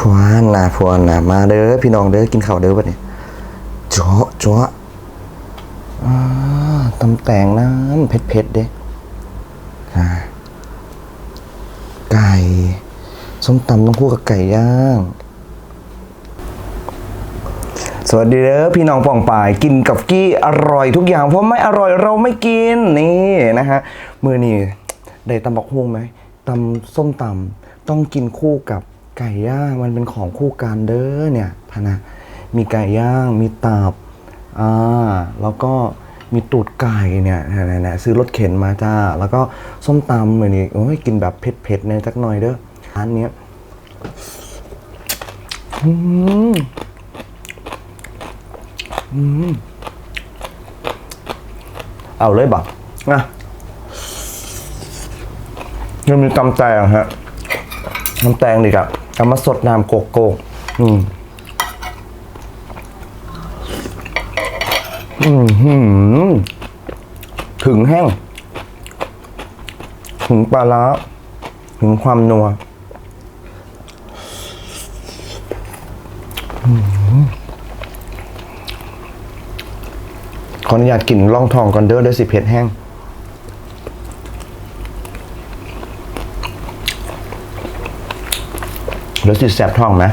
พวานนะพวานนะมาเด้อพี่น้องเด้อกินข้าวเด้อบัดนี้จาะเจาะอ่าตำแตงน้ำเผ็ดเผ็ดๆเด้อไก่ส้มตำต้องคู่กับไก่ย่างสวัสดีเด้อพี่น้องป่องป่ายกินกับกี้อร่อยทุกอย่างเพราะไม่อร่อยเราไม่กินนี่นะฮะมือนี่ได้ตำบักฮวงไหมตำส้มตำต้องกินคู่กับ ไก่ย่างมันเป็นของคู่กันเด้อเนี่ยพนะมีไก่ย่างมีตับอ่าแล้วก็มีตูดไก่เนี่ยเนี่ยๆซื้อรถเข็นมาจ้า แล้วก็ส้มตำเหมือนนี้โอ้ยกินแบบเผ็ดๆเนี่ยสักหน่อยเด้อร้านเนี้ยอืมเอาเลยบอกนะยังมีตำแตงฮะตำแตงดีกับ เอามาสดน้ำโกโก้อืมอืมหืมถึงแห้ง ถึงปลาร้าถึงความนัวขออนุญาตกินล่องทองก่อนเด้อด้อสิเผ็ดแห้ง เดี๋ยวสิแสบท้องไหม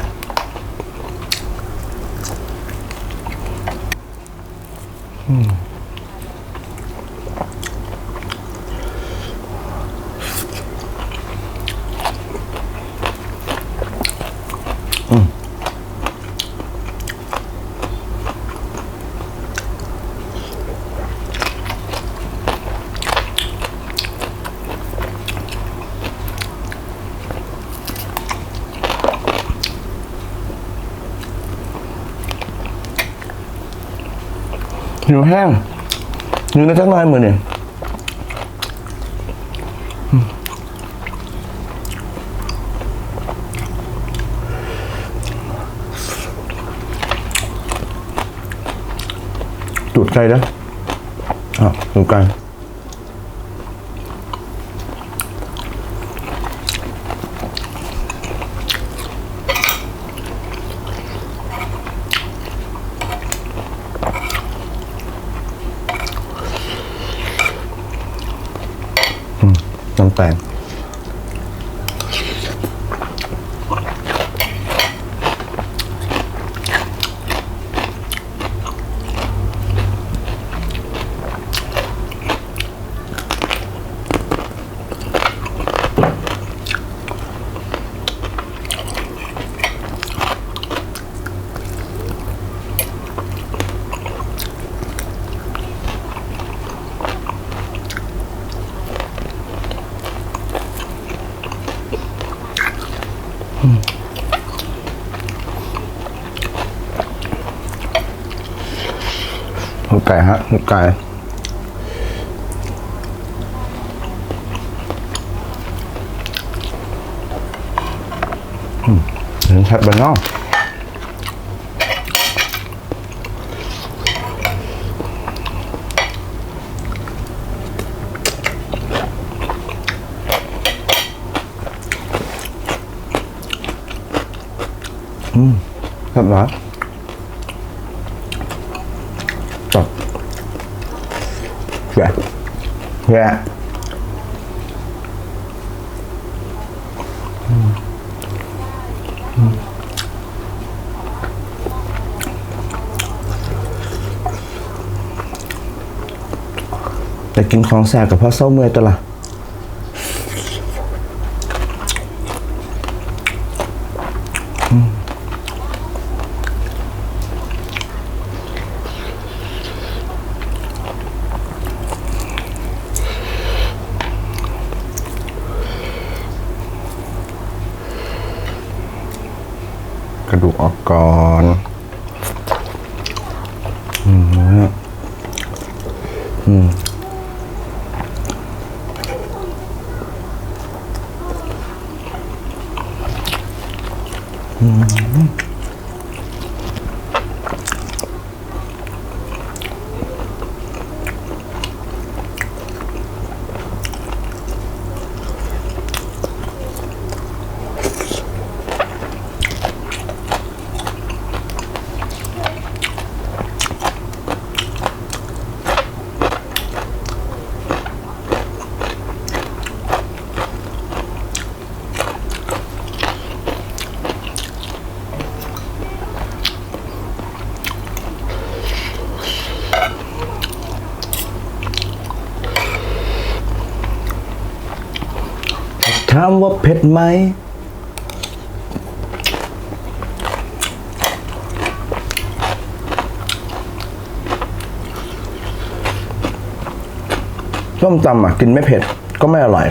หิวแห้งอยู่ในจักหน้อยมือเนี่ยตูดไก่แล้วอะตูดไก่น้ำ แตง ไก่ฮะหมกไก่อืมเห็นชัดบ้านนอกอืมครับร้านตับแย่ แย่แต่กินของแสบกับพ่อเศร้าเมื่อยตัวละ กระดูกออกก่อน ถามว่าเผ็ดไหม ส้มตำอะ กินไม่เผ็ดก็ไม่อร่อย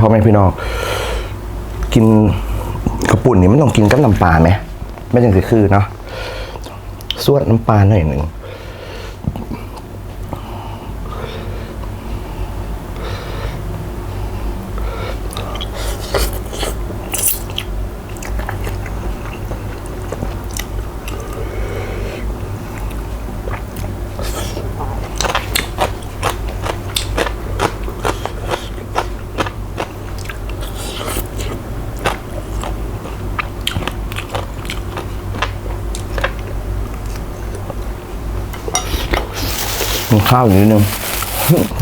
พอแม่พี่น้องกินกระปุ่นนี่มันต้องกินกับน้ำปลาไหมไม่จังสิคือเนาะสวดน้ำปลาหน่อยหนึ่ง ข้าวอยู่นิดนึง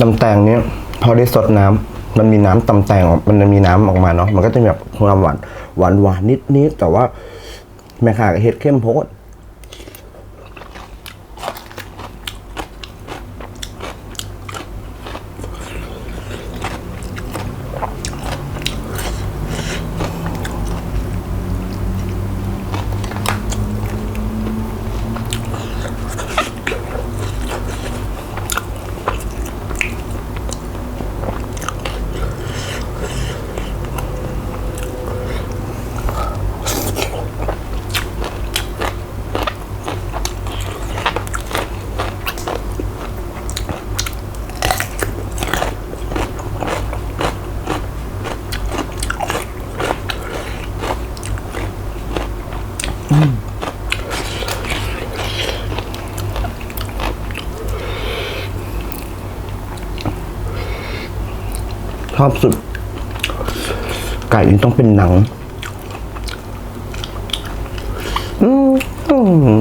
ตำแตงเนี้ยพอได้สดน้ำมันมีน้ำตำแตงออกมันจะมีน้ำออกมาเนาะมันก็จะแบบความหวานหวานหวานนิดนิดแต่ว่าแม่ค้าเห็ดเข้มโพด ชอบสุด ไก่นี่ต้องเป็นหนัง อืม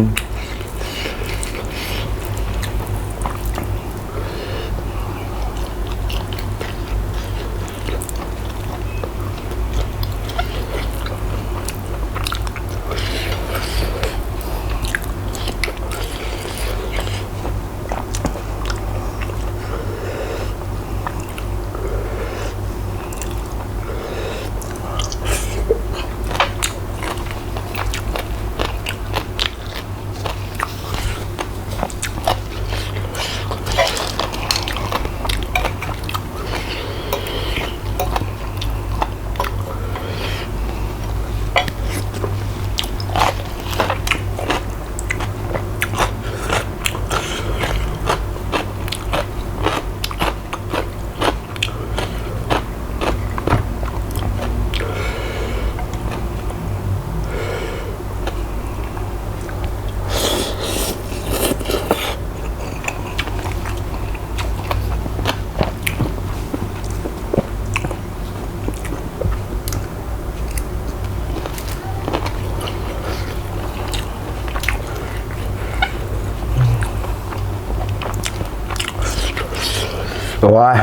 โอ้ย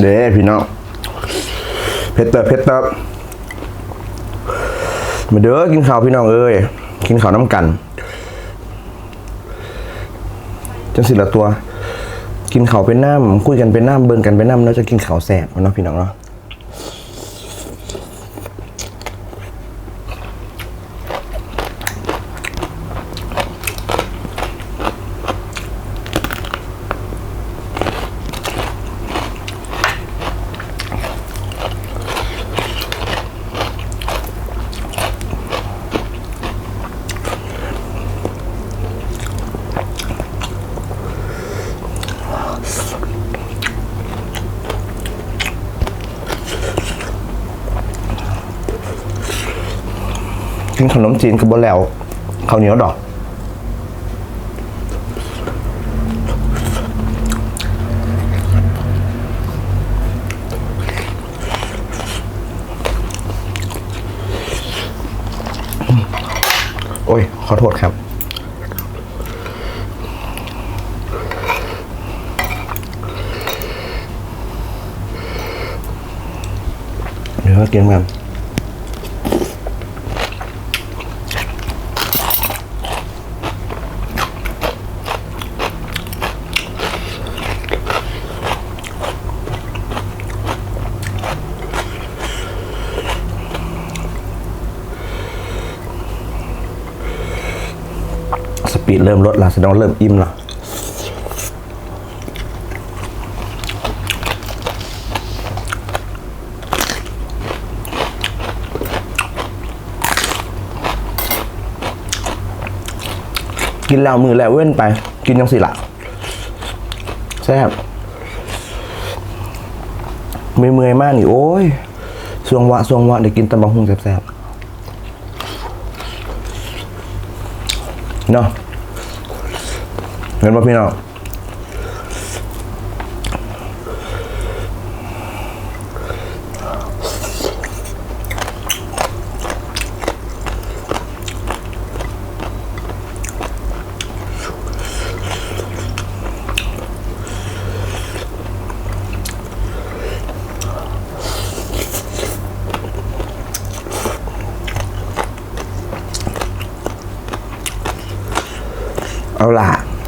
เด้พี่น้องเพชรเติบเพชรเติบมาเด้อกินข้าวพี่น้องเอ้ยกินข้าวน้ำกันจังสิละตัว กินข้าวเป็นน้ำคุยกันเป็นน้ำเบิ่งกันเป็นน้ำแล้วจะกินข้าวแสบเนาะพี่น้องเนาะ จีนกับบะแล้วข้าวเหนียวดอก โอ้ย ขอโทษครับเดี๋ยวกินกัน เริ่มลดล้วแสดงว่าเริ่มอิ่มล้วกินแล้วมือแล้วเว้นไป กินยังสิละแซ่บเมื่อยมากนี่ โอ้ยสวงวะสวงวะเดี๋ยวกินตำบักหุ่งแซ่บๆเนาะ เห็นป่ะพี่น้อง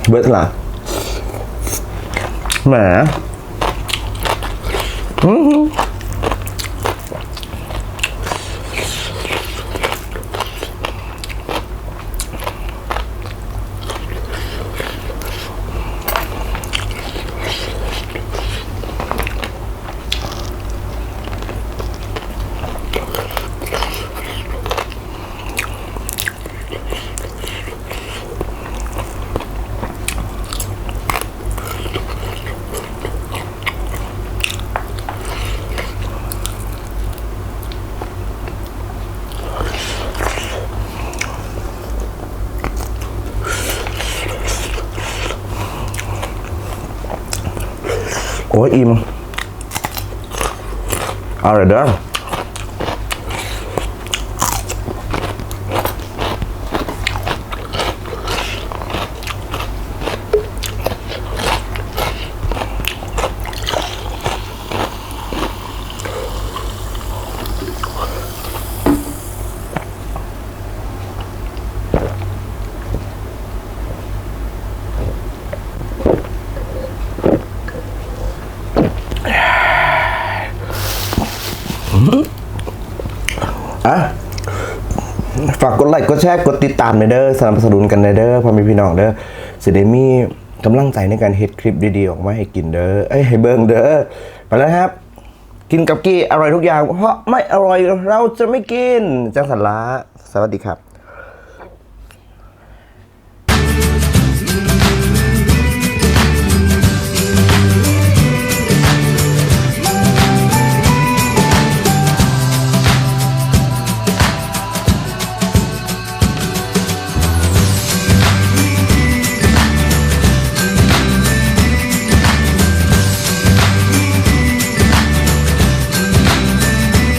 เบิร์ดล่ะแหม โอ้ยอิ่มอร่อยเด้อ อะฝากกดไลค์กดแชร์กดติดตามในเด้อสนับสนุนกันในเด้อพ่อแม่พี่น้องเด้อสิได้มีกำลังใจในการเฮ็ดคลิปดีๆออกมาให้กินเด้อเอ้ยให้เบิ่งเด้อไปแล้วครับ กินกับกี้อร่อยทุกอย่าง เพราะไม่อร่อยเราจะไม่กิน จังสันละสวัสดีครับ